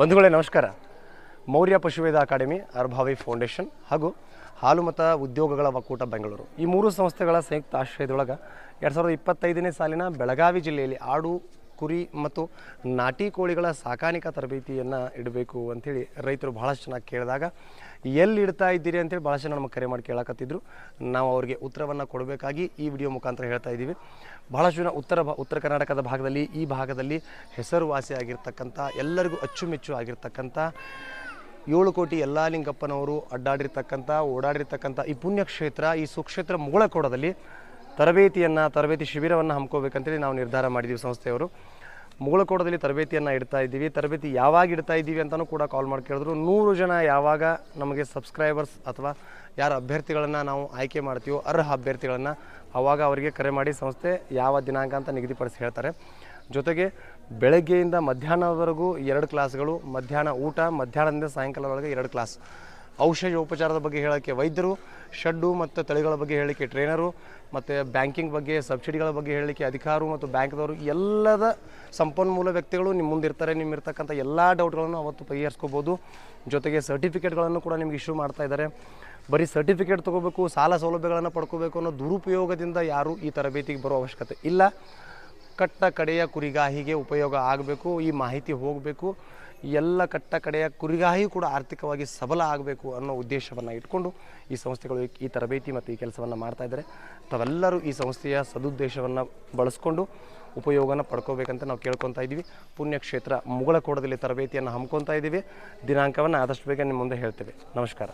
ಬಂಧುಗಳೇ, ನಮಸ್ಕಾರ. Maurya Pashuveda academy, Arbhavi foundation ಹಾಗೂ ಹಾಲು ಉದ್ಯೋಗಗಳ ಒಕ್ಕೂಟ ಬೆಂಗಳೂರು. ಈ ಮೂರು ಸಂಸ್ಥೆಗಳ ಸಂಯುಕ್ತ ಆಶ್ರಯದೊಳಗೆ ಎರಡು ಸಾವಿರದ ಇಪ್ಪತ್ತೈದನೇ ಸಾಲಿನ ಬೆಳಗಾವಿ ಜಿಲ್ಲೆಯಲ್ಲಿ ಆಡು ಕುರಿ ಮತ್ತು ನಾಟಿ ಕೋಳಿಗಳ ಸಾಕಾಣಿಕಾ ತರಬೇತಿಯನ್ನು ಇಡಬೇಕು ಅಂಥೇಳಿ ರೈತರು ಭಾಳಷ್ಟು ಚೆನ್ನಾಗಿ ಕೇಳಿದಾಗ, ಎಲ್ಲಿ ಇಡ್ತಾ ಇದ್ದೀರಿ? ಅಂತೇಳಿ ಭಾಳಷ್ಟು ಜನ ನಮಗೆ ಕರೆ ಮಾಡಿ ಕೇಳಕತ್ತಿದ್ರು. ನಾವು ಅವರಿಗೆ ಉತ್ತರವನ್ನು ಕೊಡಬೇಕಾಗಿ ಈ ವಿಡಿಯೋ ಮುಖಾಂತರ ಹೇಳ್ತಾ ಇದ್ದೀವಿ. ಭಾಳಷ್ಟು ಜನ ಉತ್ತರ ಉತ್ತರ ಕರ್ನಾಟಕದ ಭಾಗದಲ್ಲಿ, ಈ ಭಾಗದಲ್ಲಿ ಹೆಸರುವಾಸಿಯಾಗಿರ್ತಕ್ಕಂಥ ಎಲ್ಲರಿಗೂ ಅಚ್ಚುಮೆಚ್ಚು ಆಗಿರ್ತಕ್ಕಂಥ, ಏಳು ಕೋಟಿ ಎಲ್ಲಾ ಲಿಂಗಪ್ಪನವರು ಅಡ್ಡಾಡಿರ್ತಕ್ಕಂಥ, ಓಡಾಡಿರ್ತಕ್ಕಂಥ ಈ ಪುಣ್ಯಕ್ಷೇತ್ರ, ಈ ಸುಕ್ಷೇತ್ರ ಮುಗಳಕೋಡದಲ್ಲಿ ತರಬೇತಿಯನ್ನು, ತರಬೇತಿ ಶಿಬಿರವನ್ನು ಹಮ್ಮಿಕೋಬೇಕಂತೇಳಿ ನಾವು ನಿರ್ಧಾರ ಮಾಡಿದ್ದೀವಿ ಸಂಸ್ಥೆಯವರು. ಮುಗಳಕೋಡದಲ್ಲಿ ತರಬೇತಿಯನ್ನು ಇಡ್ತಾ ಇದ್ದೀವಿ. ತರಬೇತಿ ಯಾವಾಗ ಇಡ್ತಾ ಇದ್ದೀವಿ ಅಂತಲೂ ಕೂಡ ಕಾಲ್ ಮಾಡಿ ಕೇಳಿದ್ರು. ನೂರು ಜನ ಯಾವಾಗ ನಮಗೆ ಸಬ್ಸ್ಕ್ರೈಬರ್ಸ್ ಅಥವಾ ಯಾರು ಅಭ್ಯರ್ಥಿಗಳನ್ನು ನಾವು ಆಯ್ಕೆ ಮಾಡ್ತೀವೋ, ಅರ್ಹ ಅಭ್ಯರ್ಥಿಗಳನ್ನು ಆವಾಗ ಅವರಿಗೆ ಕರೆ ಮಾಡಿ ಸಂಸ್ಥೆ ಯಾವ ದಿನಾಂಕ ಅಂತ ನಿಗದಿಪಡಿಸಿ ಹೇಳ್ತಾರೆ. ಜೊತೆಗೆ ಬೆಳಗ್ಗೆಯಿಂದ ಮಧ್ಯಾಹ್ನದವರೆಗೂ ಎರಡು ಕ್ಲಾಸ್ಗಳು ಮಧ್ಯಾಹ್ನ ಊಟ, ಮಧ್ಯಾಹ್ನದಿಂದ ಸಾಯಂಕಾಲದೊಳಗೆ ಎರಡು ಕ್ಲಾಸ್ ಔಷಧ ಉಪಚಾರದ ಬಗ್ಗೆ ಹೇಳೋಕ್ಕೆ ವೈದ್ಯರು ಶಡ್ಡು ಮತ್ತು ತಳಿಗಳ ಬಗ್ಗೆ ಹೇಳಲಿಕ್ಕೆ ಟ್ರೈನರು ಮತ್ತು ಬ್ಯಾಂಕಿಂಗ್ ಬಗ್ಗೆ ಸಬ್ಸಿಡಿಗಳ ಬಗ್ಗೆ ಹೇಳಲಿಕ್ಕೆ ಅಧಿಕಾರು ಮತ್ತು ಬ್ಯಾಂಕ್ದವರು ಎಲ್ಲದ ಸಂಪನ್ಮೂಲ ವ್ಯಕ್ತಿಗಳು ನಿಮ್ಮ ಮುಂದಿರ್ತಾರೆ ನಿಮ್ಮ ಇರ್ತಕ್ಕಂಥ ಎಲ್ಲ ಡೌಟ್ಗಳನ್ನು ಅವತ್ತು ಪರಿಹರಿಸ್ಕೋಬೋದು. ಜೊತೆಗೆ ಸರ್ಟಿಫಿಕೇಟ್ಗಳನ್ನು ಕೂಡ ನಿಮ್ಗೆ ಇಶ್ಯೂ ಮಾಡ್ತಾ ಇದ್ದಾರೆ. ಬರೀ ಸರ್ಟಿಫಿಕೇಟ್ ತೊಗೋಬೇಕು, ಸಾಲ ಸೌಲಭ್ಯಗಳನ್ನು ಪಡ್ಕೋಬೇಕು ಅನ್ನೋ ದುರುಪಯೋಗದಿಂದ ಯಾರೂ ಈ ತರಬೇತಿಗೆ ಬರೋ ಅವಶ್ಯಕತೆ ಇಲ್ಲ. ಕಟ್ಟ ಕಡೆಯ ಕುರಿಗಾಹಿಗೆ ಉಪಯೋಗ ಆಗಬೇಕು, ಈ ಮಾಹಿತಿ ಹೋಗಬೇಕು. ಎಲ್ಲ ಕಟ್ಟ ಕಡೆಯ ಕುರಿಗಾಹಿ ಕೂಡ ಆರ್ಥಿಕವಾಗಿ ಸಬಲ ಆಗಬೇಕು ಅನ್ನೋ ಉದ್ದೇಶವನ್ನು ಇಟ್ಕೊಂಡು ಈ ಸಂಸ್ಥೆಗಳು ಈ ತರಬೇತಿ ಮತ್ತು ಈ ಕೆಲಸವನ್ನು ಮಾಡ್ತಾ ಇದ್ದಾರೆ. ತಾವೆಲ್ಲರೂ ಈ ಸಂಸ್ಥೆಯ ಸದುದ್ದೇಶವನ್ನು ಬಳಸ್ಕೊಂಡು ಉಪಯೋಗನ ಪಡ್ಕೋಬೇಕಂತ ನಾವು ಕೇಳ್ಕೊತಾ ಇದ್ದೀವಿ. ಪುಣ್ಯಕ್ಷೇತ್ರ ಮುಗಳಕೋಡದಲ್ಲಿ ತರಬೇತಿಯನ್ನು ಹಮ್ಮಿಕೊತಾ ಇದ್ದೀವಿ. ದಿನಾಂಕವನ್ನು ಆದಷ್ಟು ಬೇಗ ನಿಮ್ಮ ಮುಂದೆ ಹೇಳ್ತೇವೆ. ನಮಸ್ಕಾರ.